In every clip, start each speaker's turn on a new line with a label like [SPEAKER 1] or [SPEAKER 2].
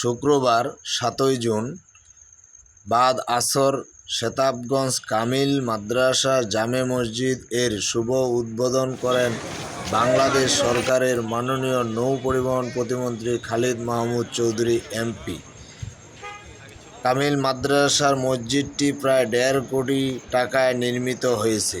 [SPEAKER 1] শুক্রবার সাতই জুন বাদ আসর শেতাবগঞ্জ কামিল মাদ্রাসা জামে মসজিদ এর শুভ উদ্বোধন করেন বাংলাদেশ সরকারের মাননীয় নৌ পরিবহন প্রতিমন্ত্রী খালিদ মাহমুদ চৌধুরী এমপি। কামিল মাদ্রাসার মসজিদটি প্রায় দেড় কোটি টাকায় নির্মিত হয়েছে।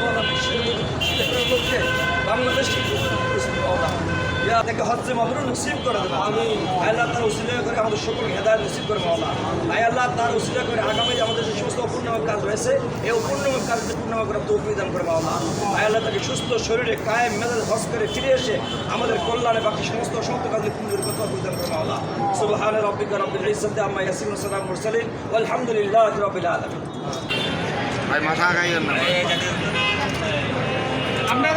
[SPEAKER 2] করে করে আমাদের করে করে সমস্ত তৌফিক দান করে সুস্থ শরীরে কায়েম মেজাজ হজ করে ফিরে এসে আমাদের কল্যাণে বাকি সমস্ত অসংখ্য কাজে দান করে মাওলা সুবহান রাব্বিকা রাব্বিল ইজ্জাতি আম্মা ইয়াসিফুন ওয়া মুরসালিন ওয়ালহামদুলিল্লাহি রাব্বিল আলামিন।
[SPEAKER 1] ভাই মাথা গাইয়েন না
[SPEAKER 3] আমরা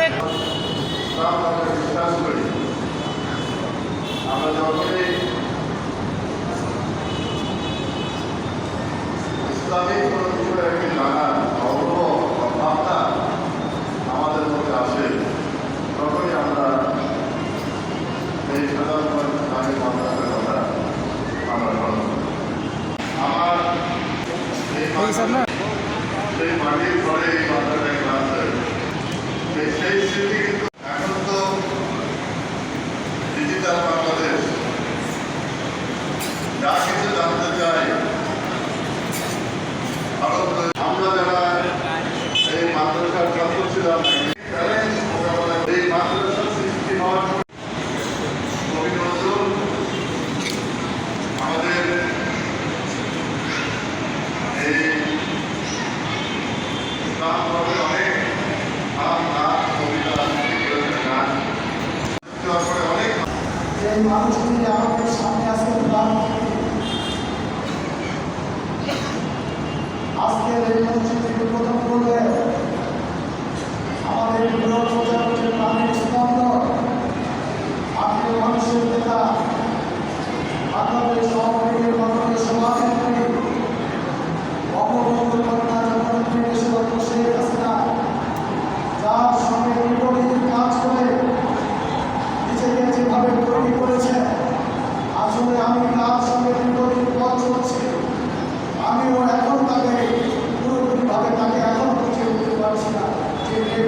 [SPEAKER 3] যে
[SPEAKER 4] মানুষগুলি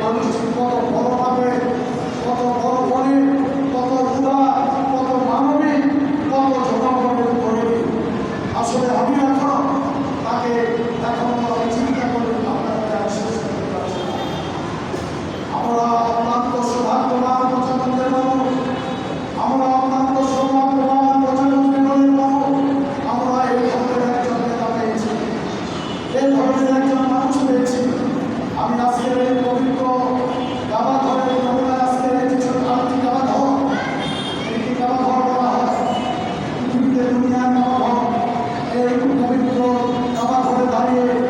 [SPEAKER 4] মানুষটি কত বড়ভাবে কত বড় মনে কত উদার কত মানবিক কত আসলে আমি এখন তাকে এখন ঘর এই পবিত্র আমার ঘরে দাঁড়িয়ে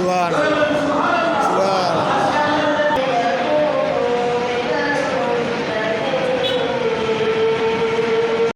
[SPEAKER 2] সুবহান